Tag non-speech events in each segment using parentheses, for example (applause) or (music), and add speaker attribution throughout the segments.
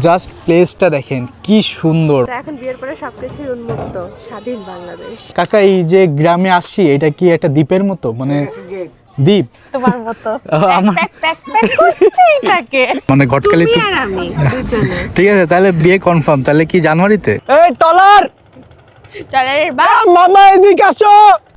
Speaker 1: Just প্লেসটা দেখেন কি সুন্দর।
Speaker 2: এখন বিয়ের পরে সবকিছুই উন্মুক্ত স্বাধীন বাংলাদেশ।
Speaker 1: কাকা এই যে গ্রামে আসছি এটা কি একটা দ্বীপের মতো? মানে দ্বীপ?
Speaker 2: তোমার মতো। (laughs) (laughs)
Speaker 1: মানে ঘটকালি
Speaker 2: তুমি আর আমি দুজনে। (laughs)
Speaker 1: ঠিক আছে তাহলে বিয়ে কনফার্ম তাহলে কি জানুয়ারিতে? এই টলার
Speaker 2: বা
Speaker 1: মামা এদিকে আসো।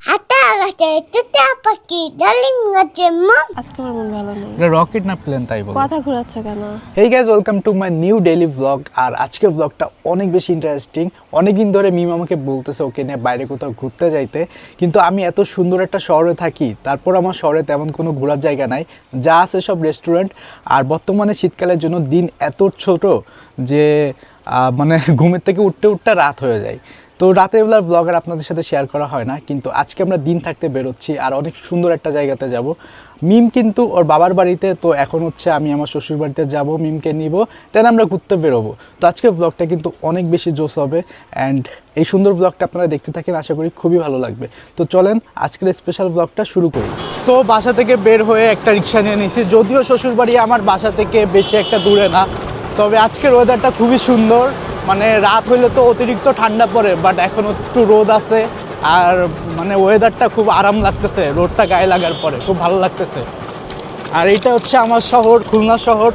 Speaker 3: হাতা গাছে তুতা পাখি ডালিম গাছে মম
Speaker 2: আজকে আমার মন ভালো নেই।
Speaker 1: এটা রকেট না প্লেন তাই বলো।
Speaker 2: কথা ঘোরাচ্ছে কেন?
Speaker 1: Hey guys welcome to my new daily vlog আর আজকের ব্লগটা অনেক বেশি ইন্টারেস্টিং অনেকদিন ধরে মিম আমাকে বলতেছে ওকে নিয়ে বাইরে কোথাও ঘুরতে যাইতে। কিন্তু আমি এত সুন্দর একটা শহরে থাকি তারপর আমার শহরে তেমন কোনো ঘোরার জায়গা নাই। যা আছে সব রেস্টুরেন্ট আর বর্তমানে শীতকালের জন্য দিন এত ছোট যে আহ, মানে ঘুমের থেকে উঠতে উঠতে রাত হয়ে যায়। তো রাতের বেলার ব্লগ আর আপনাদের সাথে শেয়ার করা হয় না, কিন্তু আজকে আমরা দিন থাকতে বেরোচ্ছি আর অনেক সুন্দর একটা জায়গাতে যাব। মিম কিন্তু ওর বাবার বাড়িতে, তো এখন হচ্ছে আমি আমার শ্বশুর বাড়িতে যাব, মিমকে নিব দেন আমরা ঘুরতে বেরোবো। তো আজকের ব্লগটা কিন্তু অনেক বেশি জোস হবে অ্যান্ড এই সুন্দর ব্লগটা আপনারা দেখতে থাকেন, আশা করি খুবই ভালো লাগবে। তো চলেন আজকের স্পেশাল ব্লগটা শুরু করি। তো বাসা থেকে বের হয়ে একটা রিক্সা নিয়ে নিয়েছি, যদিও শ্বশুর বাড়ি আমার বাসা থেকে বেশি একটা দূরে না, তবে আজকের ওয়েদারটা খুবই সুন্দর। মানে রাত হইলে তো অতিরিক্ত ঠান্ডা পড়ে বাট এখন একটু রোদ আছে। আর মানে ওয়েদারটা খুব আরাম লাগতেছে রোদটা গায়ে লাগার পরে খুব ভালো লাগতেছে। আর এটা হচ্ছে আমার শহর খুলনা শহর।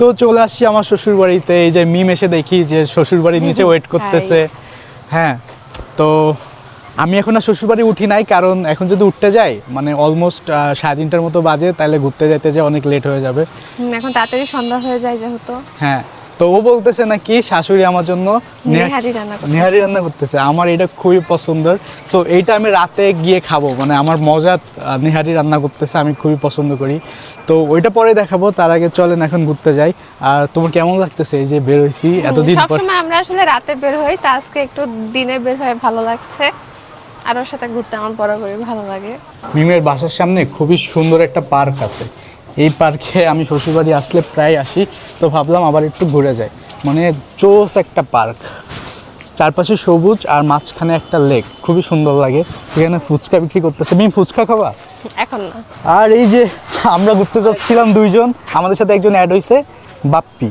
Speaker 1: তো চলে আসছি আমার শ্বশুর বাড়িতে এই যে মিম এসে দেখি যে শ্বশুর বাড়ির নিচে ওয়েট করতেছে। হ্যাঁ তো আমি এখন আর শ্বশুর বাড়ি উঠি নাই কারণ এখন যদি উঠতে যাই মানে অলমোস্ট সাড়ে তিনটার মতো বাজে তাহলে ঘুরতে যাইতে যে অনেক লেট হয়ে যাবে।
Speaker 2: এখন তাড়াতাড়ি সন্ধ্যা হয়ে যায় যেহেতু।
Speaker 1: হ্যাঁ তো ও বলতেছে নাকি শাশুড়ি আমার জন্য নেহা-
Speaker 2: নেহারি রান্না
Speaker 1: করতেছে। আমার এটা খুবই পছন্দের। সো এইটা আমি রাতে গিয়ে খাব। মানে আমার মজা নেহারি রান্না করতেছে আমি খুবই পছন্দ করি। তো ওইটা পরে দেখাবো। তার আগে চলেন এখন ঘুরতে যাই। আর তোমার কেমন লাগতেছে এই যে বের হইছি? এতদিন পর
Speaker 2: সবসময় আমরা আসলে রাতে বের হই। তা আজকে একটু দিনে বের হয়ে ভালো লাগছে। আর ওর সাথে ঘুরতে আমার বরাবরই ভালো লাগে।
Speaker 1: মিমের বাসার সামনে খুবই সুন্দর একটা পার্ক আছে। এই পার্কে আমি শ্বশুরবাড়ি আসলে প্রায় আসি তো ভাবলাম আবার একটু ঘুরে যাই। মানে চোস একটা পার্ক। চারপাশে সবুজ আর মাঝখানে একটা লেক। খুবই সুন্দর লাগে। এখানে ফুচকা বিক্রি করতেছে। মিম ফুচকা খাবা?
Speaker 2: এখন না।
Speaker 1: আর এই যে আমরা ঘুরতে যাচ্ছিলাম দুইজন আমাদের সাথে একজন অ্যাড হয়েছে বাপ্পি।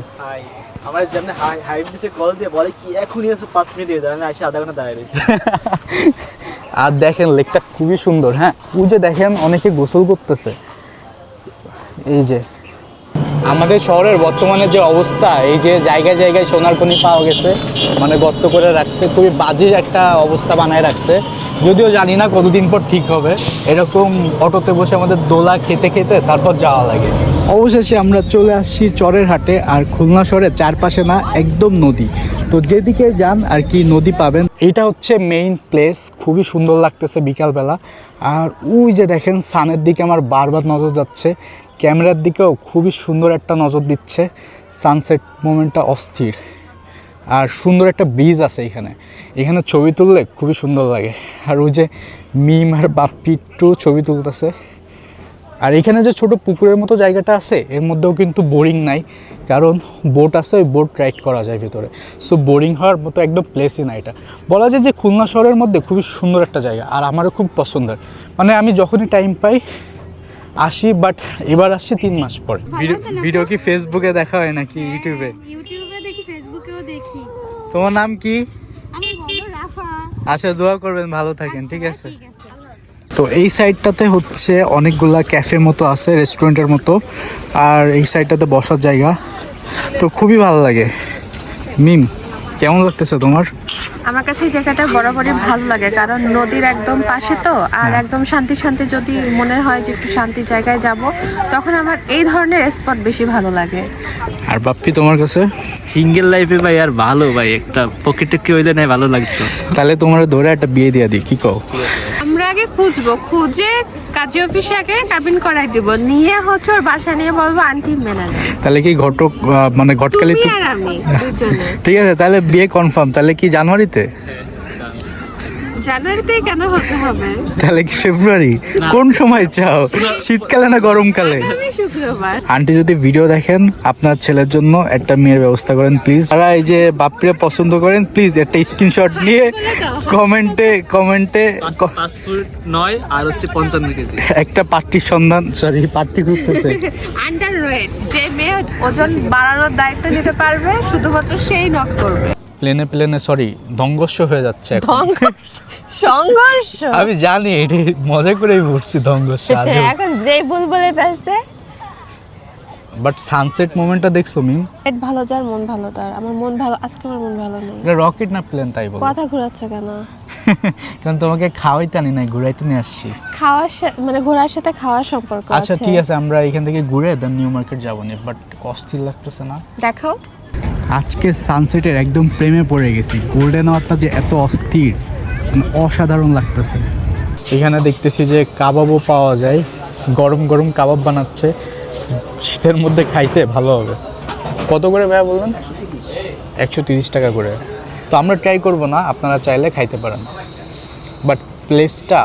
Speaker 4: আমার জন্য হাই হাই দিছে কল দিয়ে বলে কি এখনই এসে পাঁচ মিনিট আসে আধা ঘণ্টা দাঁড়িয়ে রয়েছে।
Speaker 1: আর দেখেন লেকটা খুবই সুন্দর হ্যাঁ? ওই যে দেখেন অনেকে গোসল করতেছে। এই যে। আমাদের শহরের বর্তমানে যে অবস্থা, এই যে জায়গায় জায়গায় সোনার খনি পাওয়া গেছে মানে গর্ত করে রাখছে, খুবই বাজে একটা অবস্থা বানায় রাখছে। যদিও জানি না কতদিন পর ঠিক হবে। এরকম অটোতে বসে আমাদের দোলা খেতে খেতে তারপর যাওয়া লাগে। অবশেষে আমরা চলে আসছি চরের হাটে, আর খুলনা শহরের চারপাশে না একদম নদী। তো যেদিকে যান আর কি নদী পাবেন, এটা হচ্ছে মেইন প্লেস খুবই সুন্দর লাগতেছে বিকালবেলা। আর ওই যে দেখেন, সানের দিকে আমার বারবার নজর যাচ্ছে। ক্যামেরার দিকেও খুবই সুন্দর একটা নজর দিচ্ছে। সানসেট মোমেন্টটা অস্থির। আর সুন্দর একটা ব্রিজ আছে এখানে। এখানে ছবি তুললে খুবই সুন্দর লাগে। আর ওই যে মিম আর বাপ্পি একটু ছবি তুলতেছে। আর এখানে যে ছোট পুকুরের মতো জায়গাটা আছে, এর মধ্যেও কিন্তু বোরিং নাই। কারণ বোট আছে, ওই বোট রাইড করা যায় ভিতরে। সো বোরিং হওয়ার মতো একদম প্লেসই না এটা। বলা যায় যে খুলনা শহরের মধ্যে খুবই সুন্দর একটা জায়গা। আর আমারও খুব পছন্দের। মানে আমি যখনই টাইম পাই আসি বাট এবার আসছি তিন মাস পরে। ভিডিও কি ফেসবুকে দেখা হয় নাকি ইউটিউবে
Speaker 3: ইউটিউবে দেখি ফেসবুকেও দেখি।
Speaker 1: তোমার নাম কি?
Speaker 3: আমি
Speaker 1: আচ্ছা দোয়া করবেন ভালো থাকেন ঠিক আছে? তো এই সাইডটাতে হচ্ছে অনেকগুলা ক্যাফে মতো আছে রেস্টুরেন্টের মতো। আর এই সাইডটাতে বসার জায়গা। তো খুবই ভালো লাগে। মিম কেমন লাগতেছে তোমার?
Speaker 2: আমার কাছে এই জায়গাটা বরাবরই ভালো লাগে কারণ নদীর একদম পাশে তো আর একদম শান্তি শান্তি যদি মনে হয় যে একটু শান্তি জায়গায় যাব তখন আমার এই ধরনের স্পট বেশি ভালো লাগে।
Speaker 1: আর বাপ্পি তোমার কাছে?
Speaker 4: সিঙ্গেল লাইফে ভাই আর ভালো ভাই একটা পকেটে কি হইলে নাই ভালো লাগতো।
Speaker 1: তাহলে তোমার ধরে একটা বিয়ে দিয়ে দিই কি কও?
Speaker 2: আগে খুঁজবো খুঁজে কাজী অফিসে আগে কাবিন করাই দিব। নিয়ে হচ্ছে ওর বাসা নিয়ে বলব আন্টি মেনে।
Speaker 1: তাহলে কি ঘটক মানে ঘটকালি
Speaker 2: তুমি আর আমি (laughs)
Speaker 1: ঠিক আছে তাহলে বিয়ে কনফার্ম তাহলে কি জানুয়ারিতে?
Speaker 2: জানুয়ারিতেই কেন হতে হবে?
Speaker 1: তাহলে কি ফেব্রুয়ারি? কোন সময় চাও? শীতকালে না গরমকালে?
Speaker 2: শুক্রবার।
Speaker 1: আন্টি যদি ভিডিও দেখেন আপনার ছেলের জন্য একটা মেয়ের ব্যবস্থা করেন প্লিজ তারা এই যে বাপ্পিরে পছন্দ করেন প্লিজ একটা স্ক্রিনশট নিয়ে কমেন্টে কমেন্টে
Speaker 4: নয় আর হচ্ছে পঞ্চান্ন কেজি।
Speaker 1: একটা পাট্টির সন্ধান। সরি পাট্টি খুঁজতেছে। (laughs)
Speaker 2: আন্ডার ওয়েট যে মেয়ে ওজন বাড়ানোর দায়িত্ব নিতে পারবে শুধুমাত্র সেই নক করবে।
Speaker 1: প্লেনে প্লেনে সরি ধ্বংস হয়ে যাচ্ছে এখন।
Speaker 2: সংঘর্ষ?
Speaker 1: আমি জানি এটা মজা করেই বলছি ধ্বংস (laughs)
Speaker 2: এখন যে বুলবুলে আছে
Speaker 1: বাট সানসেট মোমেন্টটা দেখছ মিম?
Speaker 2: পেট ভালো যার মন ভালো তার। আমার মন ভালো আজকে আমার মন ভালো নেই।
Speaker 1: এটা রকেট না প্লেন তাই বলো?
Speaker 2: কথা ঘোরাচ্ছে কেন? (laughs)
Speaker 1: কারণ তোমাকে খাওয়াইতে আনি নাই ঘুরাইতে নিয়ে আসছি।
Speaker 2: খাওয়ার মানে ঘোরার সাথে খাওয়ার সম্পর্ক
Speaker 1: আচ্ছা ঠিক আছে আমরা এখান থেকে ঘুরে দেন নিউ মার্কেট যাব নি বাট অস্থির লাগতেছে না।
Speaker 2: দেখাও।
Speaker 1: আজকের সানসেটের একদম প্রেমে পড়ে গেছি। গোল্ডেন আওয়ারটা যে এত অস্থির মানে অসাধারণ লাগতেছে। এখানে দেখতেছি যে কাবাবও পাওয়া যায়। গরম গরম কাবাব বানাচ্ছে। শীতের মধ্যে খাইতে ভালো হবে। কত করে ভাইয়া বলবেন? একশো তিরিশ টাকা করে। তো আমরা ট্রাই করব না আপনারা চাইলে খাইতে পারেন। বাট প্লেসটা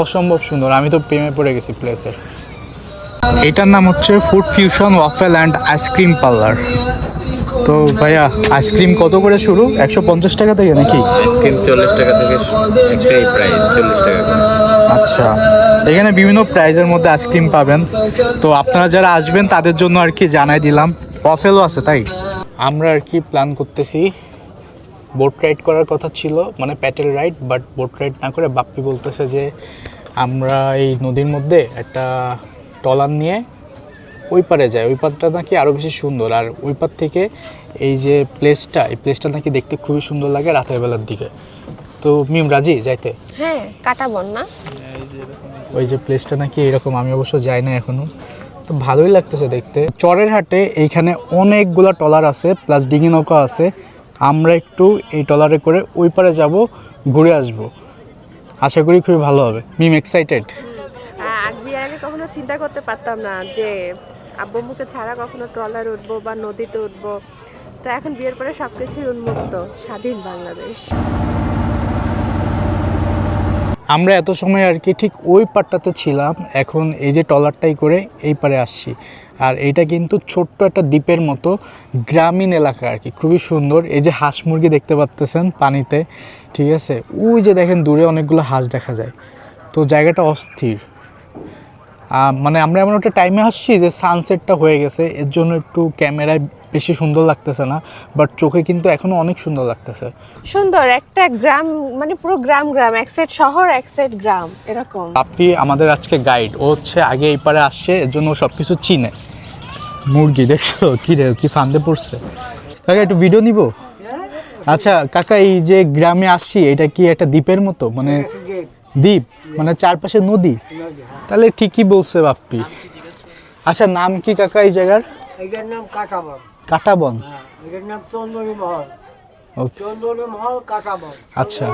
Speaker 1: অসম্ভব সুন্দর। আমি তো প্রেমে পড়ে গেছি প্লেসের এটার নাম হচ্ছে food fusion waffle and ice cream parlour তো ভাইয়া আইসক্রিম কত করে শুরু? একশো পঞ্চাশ টাকা থেকে নাকি?
Speaker 5: আইসক্রিম চল্লিশ টাকা থেকে একটাই প্রাইস চল্লিশ টাকা
Speaker 1: আচ্ছা এখানে বিভিন্ন প্রাইজের মধ্যে আইসক্রিম পাবেন। তো আপনারা যারা আসবেন তাদের জন্য আর কি জানাই দিলাম। ওয়াফেলও আছে তাই? আমরা আর কি প্ল্যান করতেছি। বোট রাইড করার কথা ছিল মানে pedal ride but boat ride না করে বাপ্পি বলতেছে যে আমরা এই নদীর মধ্যে একটা টলার নিয়ে ওই পারে যায় ওই পারটা নাকি আরও বেশি সুন্দর। আর ওই পার থেকে এই যে প্লেসটা এই প্লেসটা নাকি দেখতে খুবই সুন্দর লাগে রাতের বেলার দিকে। তো মিম রাজি যাইতে?
Speaker 2: হ্যাঁ কাটা বন না।
Speaker 1: ওই যে প্লেসটা নাকি এরকম আমি অবশ্য যাই না এখনও। তো ভালোই লাগতেছে দেখতে। চরের হাটে এইখানে অনেকগুলা টলার আছে প্লাস ডিঙি নৌকা আছে। আমরা একটু এই টলারে করে ওই পারে যাব ঘুরে আসব। আশা করি খুবই ভালো হবে। মিম এক্সাইটেড
Speaker 2: কখনো চিন্তা করতে পারতাম না যে আব্বু মুখে ছাড়া কখনো ট্রলার উঠবো বা নদীতে উঠবো। তো এখন বিয়ের পরে সব কিছুই উন্মুক্ত, স্বাধীন বাংলাদেশ।
Speaker 1: আমরা এত সময় আর কি ঠিক ওই পারটাতে ছিলাম, এখন এই যে টলারটাই করে এই পারে আসছি। আর এটা কিন্তু ছোট্ট একটা দ্বীপের মতো গ্রামীণ এলাকা আর কি, খুবই সুন্দর। এই যে হাঁস মুরগি দেখতে পাচ্তেছেন পানিতে, ঠিক আছে? ওই যে দেখেন দূরে অনেকগুলো হাঁস দেখা যায়। তো জায়গাটা অস্থির। মানে আমরা এমন একটা টাইমে আসছি যে সানসেটটা হয়ে গেছে। এর জন্য একটু ক্যামেরায় বেশি সুন্দর লাগতেছে না বাট চোখে কিন্তু এখনও অনেক সুন্দর লাগতেছে।
Speaker 2: সুন্দর একটা গ্রাম মানে পুরো গ্রাম গ্রাম এক সাইড শহর এক সাইড গ্রাম এরকম।
Speaker 1: আপনি আমাদের আজকে গাইড ও হচ্ছে আগে এই পারে আসছে এর জন্য সব কিছু চিনে। মুরগি দেখছ? কি রে কি ফান্দে পড়ছে? কাকা একটু ভিডিও নিব? আচ্ছা কাকা এই যে গ্রামে আসছি এটা কি একটা দ্বীপের মতো? মানে দ্বীপ মানে চারপাশে নদী। তাহলে ঠিকই বলছে বাপ্পি। আচ্ছা নাম কি কাকা এই জায়গার?
Speaker 6: এটার নাম কাটাবন।
Speaker 1: কাটাবন।
Speaker 6: এটার নাম চন্দনী মহল
Speaker 1: ওকে
Speaker 6: চন্দনী মহল কাটাবন।
Speaker 1: আচ্ছা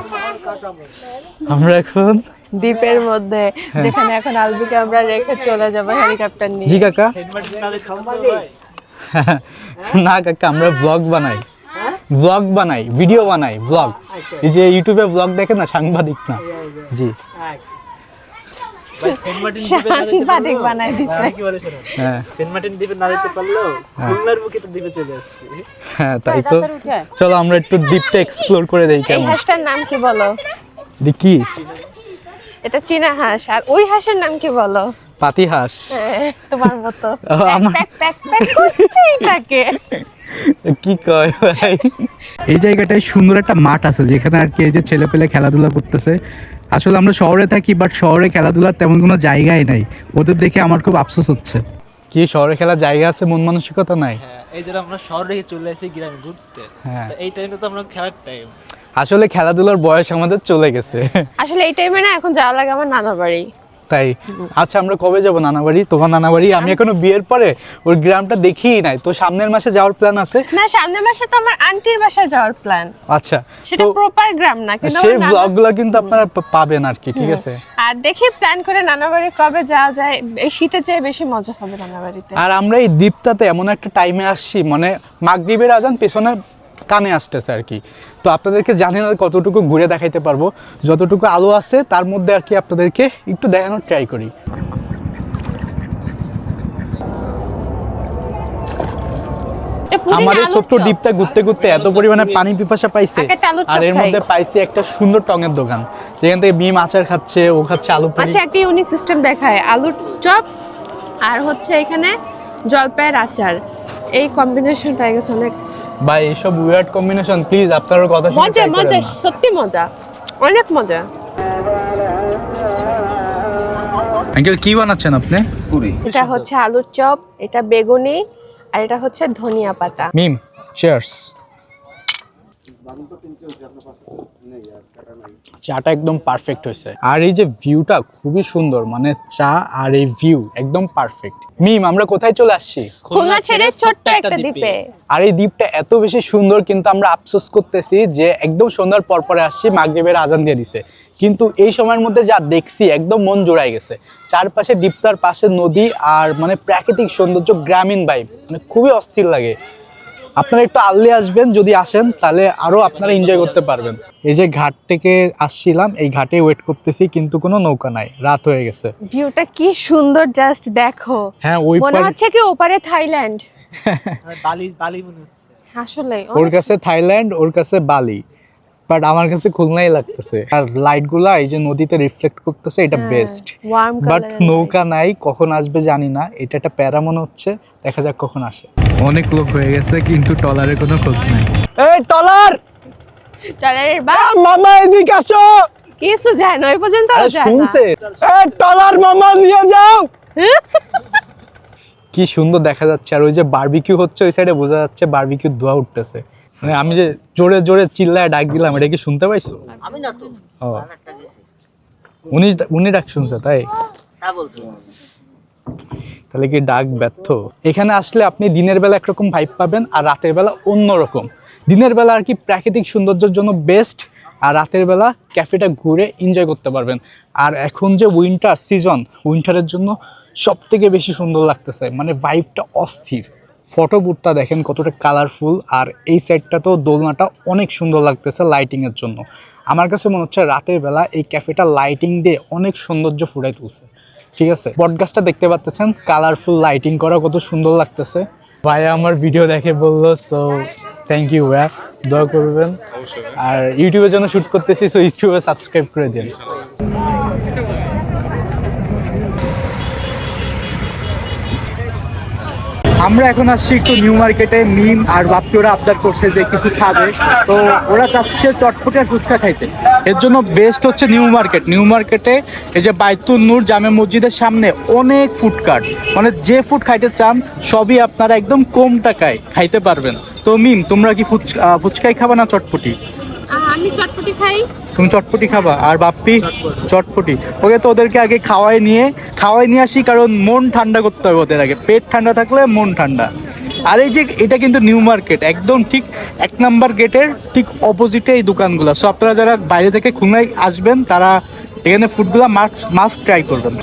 Speaker 1: আমরা এখন
Speaker 2: দ্বীপের মধ্যে যেখানে এখন আলবিকে আমরা রেখে চলে যাব হেলিকপ্টার
Speaker 1: জি
Speaker 2: নিয়ে
Speaker 1: কাকা।
Speaker 4: মার্টিন নালে (laughs)
Speaker 1: না কাকা আমরা ব্লগ বানাই। ব্লগ বানাই ভিডিও বানাই ব্লগ এই যে ইউটিউবে ব্লগ দেখে না সাংবাদিক না। জি।
Speaker 2: সাংবাদিক বানাই।
Speaker 4: হ্যাঁ, কি বলে শোনো
Speaker 1: হ্যাঁ।
Speaker 4: সেন্ট মার্টিন দ্বীপে না যেতে পারলেও খুলনার বুকে তো দ্বীপে চলে আসছি।
Speaker 1: হ্যাঁ তাই তো। চলো আমরা একটু ডিপটা এক্সপ্লোর করে দেই
Speaker 2: এই হাঁসটার নাম কি বলো?
Speaker 1: কি?
Speaker 2: এটা চীনা হাঁস। আর ওই হাঁসের নাম কি বলো?
Speaker 1: পাতি হাঁস
Speaker 2: হ্যাঁ, তোমার মতো। থাকে।
Speaker 1: কি কয় ভাই? এই জায়গাটায় সুন্দর একটা মাঠ আছে যেখানে আর কি এই যে ছেলে পেলে খেলাধুলা করতেছে। আসলে আমরা শহরে থাকি বাট শহরে খেলাধুলার তেমন কোনো জায়গাই নাই। ওদের দেখে আমার খুব আফসোস হচ্ছে। কি শহরে খেলার জায়গা আছে মন মানসিকতা নাই?
Speaker 4: হ্যাঁ এই যারা আমরা শহর রেখে চলে আসি গ্রামে ঘুরতে
Speaker 1: হ্যাঁ।
Speaker 4: তো এই টাইমটা তো আমরা খেলার টাইম
Speaker 1: আসলে খেলাধুলার বয়স আমাদের চলে গেছে।
Speaker 2: আসলে এই টাইমে না এখন যাওয়া লাগে আমার নানা বাড়ি।
Speaker 1: তাই। আচ্ছা আমরা কবে যাব নানাবাড়ি? তোমার নানাবাড়ি? আমি এখনও বিয়ের পরে ওর গ্রামটা দেখিই নাই। তো সামনের মাসে যাওয়ার প্ল্যান আছে?
Speaker 2: না সামনের মাসে তো আমার আন্টির বাসায় যাওয়ার প্ল্যান
Speaker 1: আচ্ছা
Speaker 2: সেটা প্রপার গ্রাম না কিন্তু
Speaker 1: সেই ব্লগগুলো কিন্তু আপনারা পাবেন আর কি ঠিক আছে?
Speaker 2: আর দেখি প্ল্যান করে নানা বাড়ি কবে যাওয়া যায়। এই শীতে চেয়ে বেশি মজা হবে নানা বাড়িতে
Speaker 1: আর আমরা এই দ্বীপটাতে এমন একটা টাইমে আসছি মানে মাগরিবের আজান পেছনে কানে আসতেছে আর কি। তো আপনাদেরকে জানি না কতটুকু ঘুরে দেখাইতে পারব। যতটুকু আলো আছে তার মধ্যে আর কি আপনাদেরকে একটু দেখানোর ট্রাই করি। আমার এই ছোট্ট দ্বীপটা ঘুরতে ঘুরতে এত পরিমাণে পানি পিপাসা পাইছে। আর এর মধ্যে পাইছে। একটা সুন্দর টঙের দোকান। যেখান থেকে মিম আচার খাচ্ছে ও খাচ্ছে আলু পুরি।
Speaker 2: আচ্ছা একটা ইউনিক সিস্টেম দেখায়। আলুর চপ আর হচ্ছে এখানে জলপাইয়ের আচার। এই কম্বিনেশনটা গেছে অনেক
Speaker 1: ভাই এইসব উইয়ার্ড কম্বিনেশন প্লিজ আপনার কথা শুনে
Speaker 2: মজা মজা সত্যি মজা। অনেক মজা।
Speaker 1: আঙ্কেল কি বানাচ্ছেন আপনি? পুরি।
Speaker 2: এটা হচ্ছে আলুর চপ এটা বেগুনি আর এটা হচ্ছে ধনিয়া পাতা।
Speaker 1: মিম চিয়ার্স চাটা একদম পারফেক্ট হয়েছে। আর এই যে ভিউটা খুবই সুন্দর মানে চা আর এই ভিউ একদম পারফেক্ট মিম আমরা কোথায় চলে আসছি?
Speaker 2: খুলনা ছেড়ে ছোট্ট একটা দ্বীপে।
Speaker 1: আর এই দ্বীপটা এত বেশি সুন্দর কিন্তু আমরা আফসোস করতেছি যে একদম সন্ধ্যার পর পরে আসছি মাগরিবের আজান দিয়ে দিছে। কিন্তু এই সময়ের মধ্যে যা দেখছি একদম মন জোড়াই গেছে। চারপাশে দ্বীপটার পাশে নদী আর মানে প্রাকৃতিক সৌন্দর্য গ্রামীণ ভাইব মানে খুবই অস্থির লাগে। আপনারা একটু আর্লি আসবেন যদি আসেন তাহলে আরও আপনারা এনজয় করতে পারবেন। এই যে ঘাট থেকে আসছিলাম এই ঘাটে ওয়েট করতেছি কিন্তু কোনো নৌকা নাই রাত হয়ে গেছে।
Speaker 2: ভিউটা কি সুন্দর জাস্ট দেখো।
Speaker 1: হ্যাঁ ওই
Speaker 2: মনে হচ্ছে কি ওপারে থাইল্যান্ড।
Speaker 4: বালি বালি মনে হচ্ছে।
Speaker 2: আসলে
Speaker 1: ওর কাছে থাইল্যান্ড ওর কাছে বালি। বাট আমার কাছে খুলনাই লাগতেছে। আর লাইটগুলা এই যে নদীতে রিফ্লেক্ট করতেছে এটা বেস্ট বাট নৌকা নাই কখন আসবে জানি না এটা একটা প্যারা মনে হচ্ছে দেখা যাক কখন আসে। অনেক লোক হয়ে গেছে কিন্তু টলারের কোনো খোঁজ নাই। এই টলার!
Speaker 2: টলারের বা
Speaker 1: মামা এদিকে আসো!
Speaker 2: কিছু যায় না ওই পর্যন্ত
Speaker 1: আরে
Speaker 2: যায় না।
Speaker 1: শুনছে? এই টলার মামা নিয়ে যাও! কি সুন্দর দেখা যাচ্ছে আর ওই যে বারবিকিউ হচ্ছে ওই সাইডে বোঝা যাচ্ছে বারবিকিউ ধোয়া উঠতেছে। মানে আমি যে জোরে জোরে চিল্লায় ডাক দিলাম এটা কি শুনতে পাইছো?
Speaker 4: আমি না তো।
Speaker 1: ও। উনি উনি ডাক শুনছে তাই?
Speaker 4: হ্যাঁ বলতো।
Speaker 1: তাহলে কি ডাক ব্যর্থ? এখানে আসলে আপনি দিনের বেলা একরকম ভাইব পাবেন আর রাতের বেলা অন্যরকম। দিনের বেলা আর কি প্রাকৃতিক সৌন্দর্যের জন্য বেস্ট আর রাতের বেলা ক্যাফেটা ঘুরে এনজয় করতে পারবেন। আর এখন যে উইন্টার সিজন উইন্টারের জন্য সব থেকে বেশি সুন্দর লাগতেছে। মানে ভাইবটা অস্থির। ফটো বুটটা দেখেন কতটা কালারফুল আর এই সাইডটা তো দোলনাটা অনেক সুন্দর লাগতেছে লাইটিংয়ের জন্য। আমার কাছে মনে হচ্ছে রাতের বেলা এই ক্যাফেটা লাইটিং দিয়ে অনেক সৌন্দর্য ফুটাই তুলছে। ঠিক আছে? পডকাস্টটা দেখতে পাচ্তেছেন কালারফুল লাইটিং করা কত সুন্দর লাগতেছে। ভাইয়া আমার ভিডিও দেখে বলল সো থ্যাংক ইউ ভাইয়া। দয়া করবেন। আর ইউটিউবের জন্য শ্যুট করতেছি সো ইউটিউবে সাবস্ক্রাইব করে দিন। আমরা এখন আসছি একটু নিউ মার্কেটে মিম আর বাপকে ওরা আবদার করছে যে কিছু খাবে। তো ওরা চাচ্ছে চটপটে আর ফুচকা খাইতে। এর জন্য বেস্ট হচ্ছে নিউ মার্কেট নিউ মার্কেটে এই যে বাইতুল নূর জামে মসজিদের সামনে অনেক ফুড কার্ট মানে যে ফুড খাইতে চান, সবই আপনারা একদম কম টাকায় খাইতে পারবেন। তো মিম তোমরা কি ফুচকা ফুচকাই খাবা না চটপটি?
Speaker 2: আমি চটপটি খাই।
Speaker 1: তুমি চটপটি খাবা? আর বাপ্পি? চটপটি। ওকে তো ওদেরকে আগে খাওয়াই নিয়ে খাওয়াই নিয়ে আসি কারণ মন ঠান্ডা করতে হবে ওদের আগে। পেট ঠান্ডা থাকলে মন ঠান্ডা। আর এই যে এটা কিন্তু নিউ মার্কেট একদম ঠিক এক নাম্বার গেটের ঠিক অপোজিটে এই দোকানগুলো। সো আপনারা যারা বাইরে থেকে খুলনায় আসবেন তারা এখানে ফুডগুলো মাস্ক মাস্ক ট্রাই করবেন।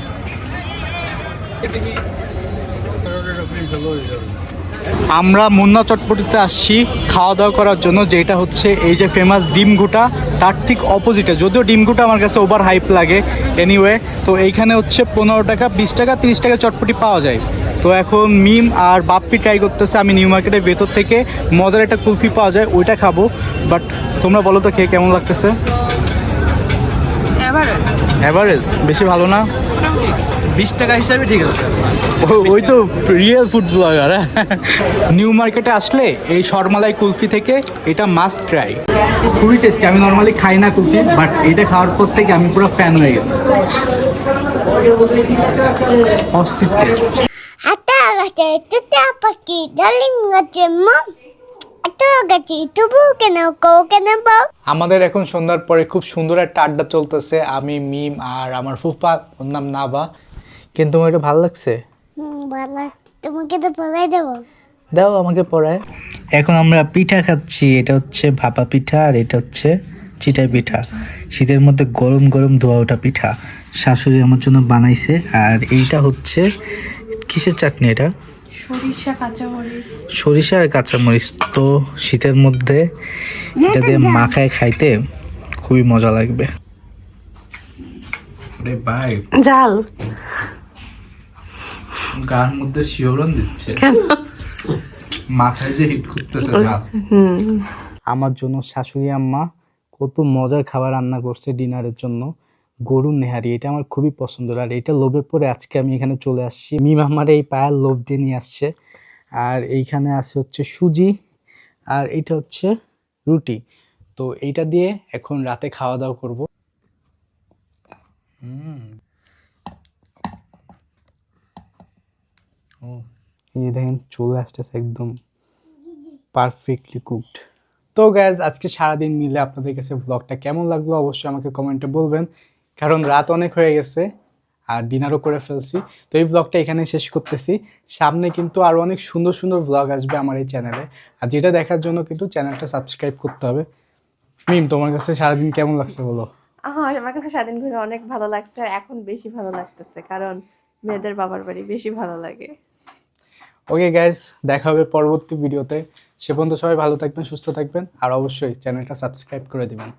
Speaker 1: আমরা মুন্না চটপটিতে আসছি খাওয়া দাওয়া করার জন্য যেটা হচ্ছে এই যে ফেমাস ডিম ঘুটা তার ঠিক অপোজিটে যদিও ডিম ঘুটা আমার কাছে ওভার হাইপ লাগে এনিওয়ে তো এইখানে হচ্ছে পনেরো টাকা বিশ টাকা তিরিশ টাকা চটপটি পাওয়া যায়। তো এখন মিম আর বাপ্পি ট্রাই করতেছে আমি নিউ মার্কেটের ভেতর থেকে মজার একটা কুলফি পাওয়া যায় ওইটা খাব। বাট তোমরা বলো তো খেয়ে কেমন লাগতেছে? অ্যাভারেজ বেশি ভালো না?
Speaker 4: বিশ টাকা হিসাবে ঠিক আছে।
Speaker 1: ওই তো রিয়েল ফুড ব্লগার নিউ মার্কেটে আসলে এই শর্মালাই কুলফি থেকে এটা মাস্ট ট্রাই খুবই টেস্টি আমি নর্মালি খাই না কুলফি বাট এটা খাওয়ার পর থেকে আমি পুরো ফ্যান হয়ে গেছি। অস্থির টেস্ট আমাদের এখন সন্ধ্যার পরে খুব সুন্দর একটা আড্ডা চলতেছে আমি মিম আর আমার ফুফা ওর নাম নাবা কিন্তু তোমার এটা ভালো লাগছে?
Speaker 3: হুম, ভালো লাগছে। তোমাকে তো পড়াই দেবো।
Speaker 1: দাও আমাকে পড়ায়। এখন আমরা পিঠা খাচ্ছি। এটা হচ্ছে ভাপা পিঠা আর এটা হচ্ছে চিটাই পিঠা। শীতের মধ্যে গরম গরম ধোয়া ওঠা পিঠা। শাশুড়ি আমার জন্য বানাইছে। আর এইটা হচ্ছে কিসের চাটনি এটা?
Speaker 2: সরিষা কাঁচামরিচ।
Speaker 1: সরিষা আর কাঁচামরিচ। তো শীতের মধ্যে এটা দিয়ে মাখায় খাইতে খুবই মজা লাগবে। রে ভাই।
Speaker 2: জাল।
Speaker 1: গার মধ্যে শিওরণ দিচ্ছে। মাথায় যে হিট করতেছে আমার জন্য শাশুড়ি আম্মা কত মজার খাবার রান্না করছে ডিনারের জন্য। গরুর নেহারি এটা আমার খুবই পছন্দের। আর এটা লোভে পরে আজকে আমি এখানে চলে আসছি। মিম আমার এই পায়ের লোভ দিয়ে নিয়ে আসছে। আর এইখানে আছে হচ্ছে সুজি আর এটা হচ্ছে রুটি। তো এইটা দিয়ে এখন রাতে খাওয়া দাওয়া করব হুম ও এই দেখেন, চলে আসতেছে একদম পারফেক্টলি কুকড তো গ্যাস আজকে সারাদিন মিলে আপনাদের কাছে ব্লগটা কেমন লাগল অবশ্যই আমাকে কমেন্টে বলবেন। কারণ রাত অনেক হয়ে গেছে আর ডিনারও করে ফেলছি। তো এই ব্লগটা এখানে শেষ করতেছি। সামনে কিন্তু আরও অনেক সুন্দর সুন্দর ব্লগ আসবে আমার এই চ্যানেলে আর যেটা দেখার জন্য কিন্তু চ্যানেলটা সাবস্ক্রাইব করতে হবে। মিম, তোমার কাছে সারাদিন কেমন লাগছে বলো?
Speaker 2: হ্যাঁ আমার কাছে স্বাধীন ঘুরে অনেক ভালো লাগছে এখন বেশি ভালো লাগতেছে কারণ মেয়েদের বাবার বাড়ি বেশি ভালো লাগে।
Speaker 1: ওকে গ্যাস দেখা হবে পরবর্তী ভিডিওতে সে পর্যন্ত সবাই ভালো থাকবেন, সুস্থ থাকবেন, আর অবশ্যই চ্যানেলটা সাবস্ক্রাইব করে দিবেন।